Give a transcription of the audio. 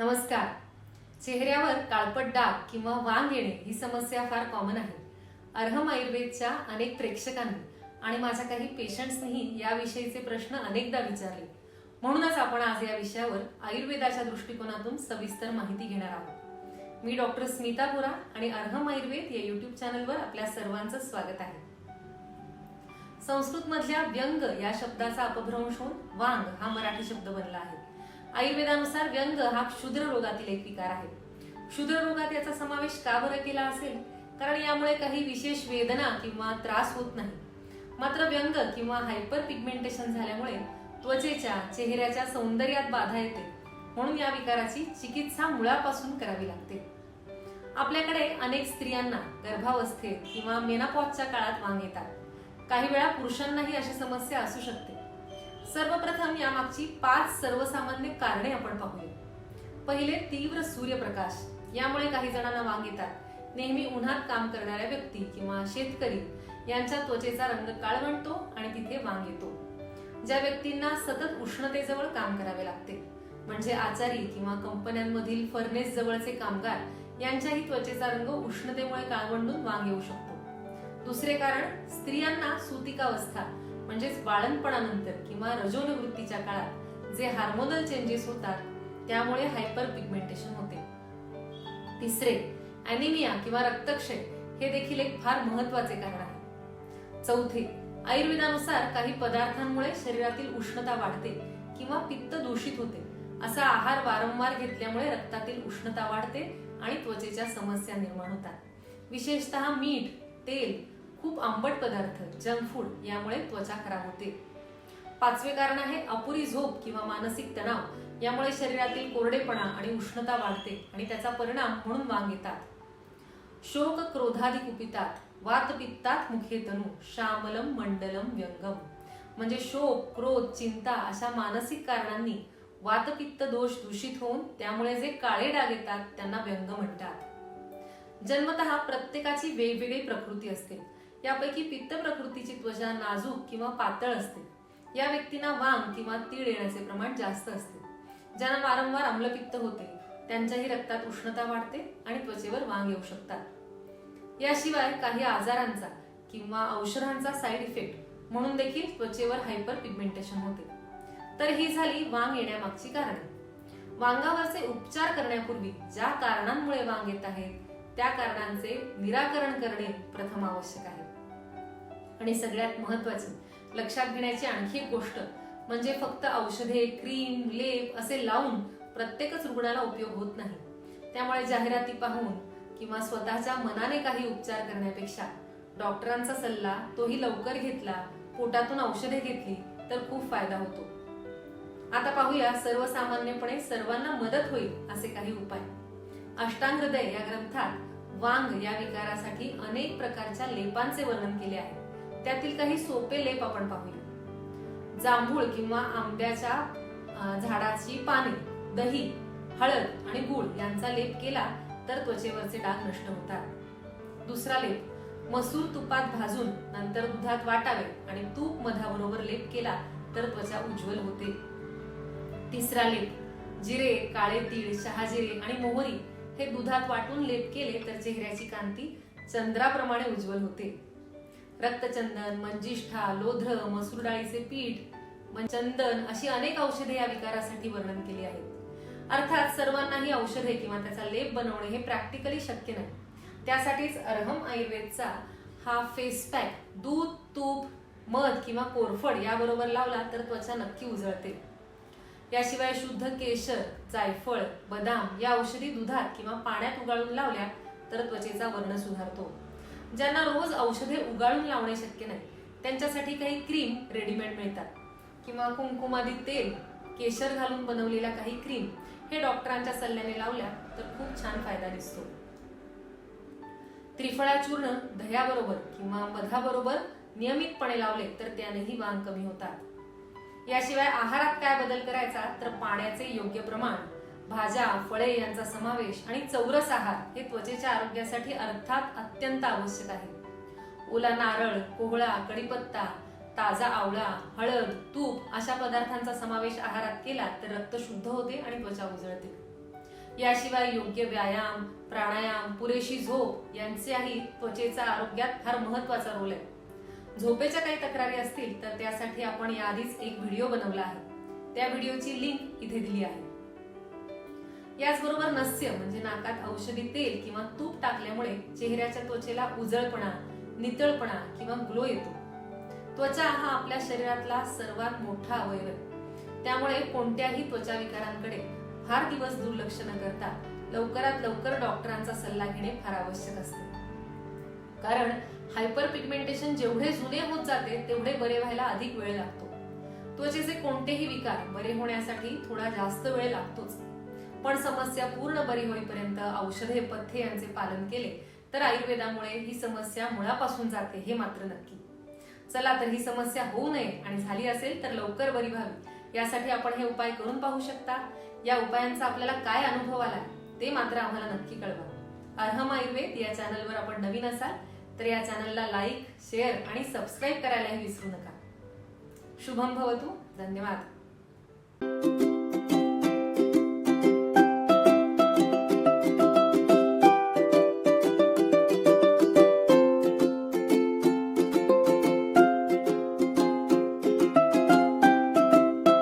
नमस्कार. चेहऱ्यावर काळपट डाग किंवा वांग येणे ही समस्या फार कॉमन आहे. अर्हम आयुर्वेदच्या अनेक प्रेक्षकांनी आणि माझ्या काही पेशंट्सनीही याविषयीचे प्रश्न अनेकदा विचारले. म्हणूनच आपण आज या विषयावर आयुर्वेदाच्या दृष्टिकोनातून सविस्तर माहिती घेणार आहोत. मी डॉक्टर स्मिता बोरा आणि अर्हम आयुर्वेद या युट्यूब चॅनलवर आपल्या सर्वांचं स्वागत आहे. संस्कृतमधल्या व्यंग या शब्दाचा अपभ्रंश होऊन वांग हा मराठी शब्द बनला आहे. आयुर्वेदानुसार व्यंग हा क्षुद्र रोगातील एक विकार आहे. क्षुद्र रोगात याचा समावेश का बरं केला असेल? कारण यामुळे काही विशेष वेदना किंवा त्रास होत नाही. मात्र व्यंग किंवा हायपर पिगमेंटेशन झाल्यामुळे त्वचेच्या चेहऱ्याच्या सौंदर्यात बाधा येते. म्हणून या विकाराची चिकित्सा मुळापासून करावी लागते. आपल्याकडे अनेक स्त्रियांना गर्भावस्थेत किंवा मेनापॉजच्या काळात वांग येतात. काही वेळा पुरुषांनाही अशी समस्या असू शकते. सर्वप्रथम यामागची पाच सर्वसामान्य कारणे आपण पाहूया पहिले तीव्र सूर्यप्रकाश. यामुळे काही जणांना वांग येतात. नेहमी उन्हात काम करणाऱ्या व्यक्ती किंवा शेतकरी यांच्या त्वचेचा रंग काळवंटतो आणि तिथे वांग येतो. ज्या व्यक्तींना सतत उष्णतेजवळ काम करावे लागते म्हणजे आचारी किंवा कंपन्यांमधील फर्नेस जवळचे कामगार यांच्याही त्वचेचा रंग उष्णतेमुळे काळवंडून वांग येऊ शकतो. दुसरे कारण स्त्रियांना सुतिकावस्था म्हणजेच बाळणपणानंतर किंवा रजोनिवृत्तीच्या काळात जे हार्मोनल चेंजेस होतात त्यामुळे हायपर पिगमेंटेशन होते. तिसरे अॅनिमिया किंवा रक्तक्षय हे देखील एक फार महत्त्वाचे कारण आहे. चौथे आयुर्वेदानुसार काही पदार्थांमुळे शरीरातील उष्णता वाढते किंवा पित्त दूषित होते असा आहार वारंवार घेतल्यामुळे रक्तातील उष्णता वाढते आणि त्वचेच्या समस्या निर्माण होतात. विशेषतः मीठ तेल खूप आंबट पदार्थ जंक फूड यामुळे त्वचा खराब होते. पाचवे कारण आहे अपुरी झोप किंवा मानसिक तणाव. यामुळे शरीरातील कोरडेपणा आणि उष्णता वाढते आणि त्याचा परिणाम म्हणून वांग येतात. शोक क्रोधादी कुपितात वात पित्तात मुखे तनू श्यामलम मंडलम व्यंगम. म्हणजे शोक क्रोध चिंता अशा मानसिक कारणांनी वातपित्त दोष दूषित होऊन त्यामुळे जे काळे डाग येतात त्यांना व्यंग म्हणतात. जन्मत प्रत्येकाची वेगवेगळी प्रकृती असते. यापैकी पित्त प्रकृतीची त्वचा नाजूक किंवा पातळ असते. या व्यक्तींना वांग किंवा तीळ येण्याचे प्रमाण जास्त असते. ज्यांना वारंवार आम्लपित्त होते त्यांच्याही रक्तात उष्णता वाढते आणि त्वचेवर वांग येऊ शकतात. याशिवाय काही आजारांचा किंवा औषधांचा साईड इफेक्ट म्हणून देखील त्वचेवर हायपर पिगमेंटेशन होते. तर ही झाली वांग येण्यामागची कारणे. वांगावरचे उपचार करण्यापूर्वी ज्या कारणांमुळे वांग येत आहेत त्या कारणांचे निराकरण करणे प्रथम आवश्यक आहे. आणि सगळ्यात महत्वाची लक्षात घेण्याची आणखी एक गोष्ट म्हणजे फक्त औषधे क्रीम लेप असे लावून प्रत्येकच रुग्णाला उपयोग होत नाही. त्यामुळे जाहिराती पाहून किंवा स्वतःच्या मनाने काही उपचार करण्यापेक्षा डॉक्टरांचा सल्ला तोही लवकर घेतला पोटातून औषधे घेतली तर खूप फायदा होतो. आता पाहूया सर्वसामान्यपणे सर्वांना मदत होईल असे काही उपाय. अष्टांगदय या ग्रंथात वांग या विकारासाठी अनेक प्रकारच्या लेपांचे वर्णन केले आहे. त्यातील काही सोपे लेप आपण पाहूया. जांभूळ किंवा आंब्याच्या झाडाची पाने दही हळद आणि गुळ यांचा लेप केला तर त्वचेवरचे डाग नष्ट होतात. दुसरा लेप मसूर तुपात भाजून नंतर दुधात वाटावे आणि तूप मधाबरोबर लेप केला तर त्वचा उज्ज्वल होते. तिसरा लेप जिरे काळे तीळ शहाजिरे आणि मोहरी हे दुधात वाटून लेप केले तर चेहऱ्याची कांती चंद्राप्रमाणे उज्ज्वल होते. रक्तचंदन मंजिष्ठा लोध्र मसूर डाळीचे पीठ चंदन अशी अनेक औषधे या विकारासाठी वर्णन केली आहेत. अर्थात सर्वांनाही औषधे किंवा त्याचा लेप बनवणे हे प्रॅक्टिकली शक्य नाही. त्यासाठीच अर्हम आयुर्वेदचा हा फेस पॅक दूध तूप मध किंवा कोरफड याबरोबर लावला तर त्वचा नक्की उजळते. याशिवाय शुद्ध केशर जायफळ बदाम या औषधी दुधात किंवा पाण्यात उगाळून लावल्या तर त्वचेचा वर्ण सुधारतो. ज्यांना रोज औषधे उगाळून लावणे शक्य नाही त्यांच्यासाठी काही क्रीम रेडीमेड मिळतात. किंवा कुंकुमादी तेल केशर घालून बनवलेल्या काही क्रीम हे डॉक्टरांच्या सल्ल्याने लावल्या तर खूप छान फायदा दिसतो. त्रिफळा चूर्ण दह्याबरोबर किंवा मधाबरोबर नियमितपणे लावले तर त्यानेही वांग कमी होतात. याशिवाय आहारात काय बदल करायचा तर पाण्याचे योग्य प्रमाण भाज्या फळे यांचा समावेश आणि चौरस आहार हे त्वचेच्या आरोग्यासाठी अर्थात अत्यंत आवश्यक आहे. ओला नारळ कोहळा कडीपत्ता ताजा आवळा हळद तूप अशा पदार्थांचा समावेश आहारात केला तर रक्त शुद्ध होते आणि त्वचा उजळते. याशिवाय योग्य व्यायाम प्राणायाम पुरेशी झोप यांचाही त्वचेचा आरोग्यात फार महत्त्वाचा रोल आहे. झोपेच्या काही तक्रारी असतील तर त्यासाठी आपण याआधीच एक व्हिडिओ बनवला आहे. त्या व्हिडिओची लिंक इथे दिली आहे. याचबरोबर नस्य म्हणजे नाकात औषधी तेल किंवा तूप टाकल्यामुळे चेहऱ्याच्या त्वचेला उजळपणा नितळपणा किंवा ग्लो येतो. त्वचा हा आपल्या शरीरातला सर्वात मोठा अवयव आहे. त्यामुळे कोणत्याही त्वचा विकारांकडे फार दिवस दुर्लक्ष न करता लवकरात लवकर डॉक्टरांचा सल्ला घेणे फार आवश्यक असते. कारण हायपर पिगमेंटेशन जेवढे जुने होत जाते तेवढे बरे व्हायला अधिक वेळ लागतो. त्वचेचे कोणतेही विकार बरे होण्यासाठी थोडा जास्त वेळ लागतोच. पण समस्या पूर्ण बरी होईपर्यंत औषधे पथ्ये यांचे पालन केले तर आयुर्वेदामुळे ही समस्या मुळापासून जाते हे मात्र नक्की. चला तर ही समस्या होऊ नये आणि झाली असेल तर लवकर बरी व्हावी यासाठी आपण हे उपाय करून पाहू शकता. या उपायांचा आपल्याला काय अनुभव आला ते मात्र आम्हाला नक्की कळवा. अर्हम आयुर्वेद या चॅनलवर आपण नवीन असाल तर या चॅनलला लाईक शेअर आणि सबस्क्राईब करायलाही विसरू नका. शुभम भवतू. धन्यवाद.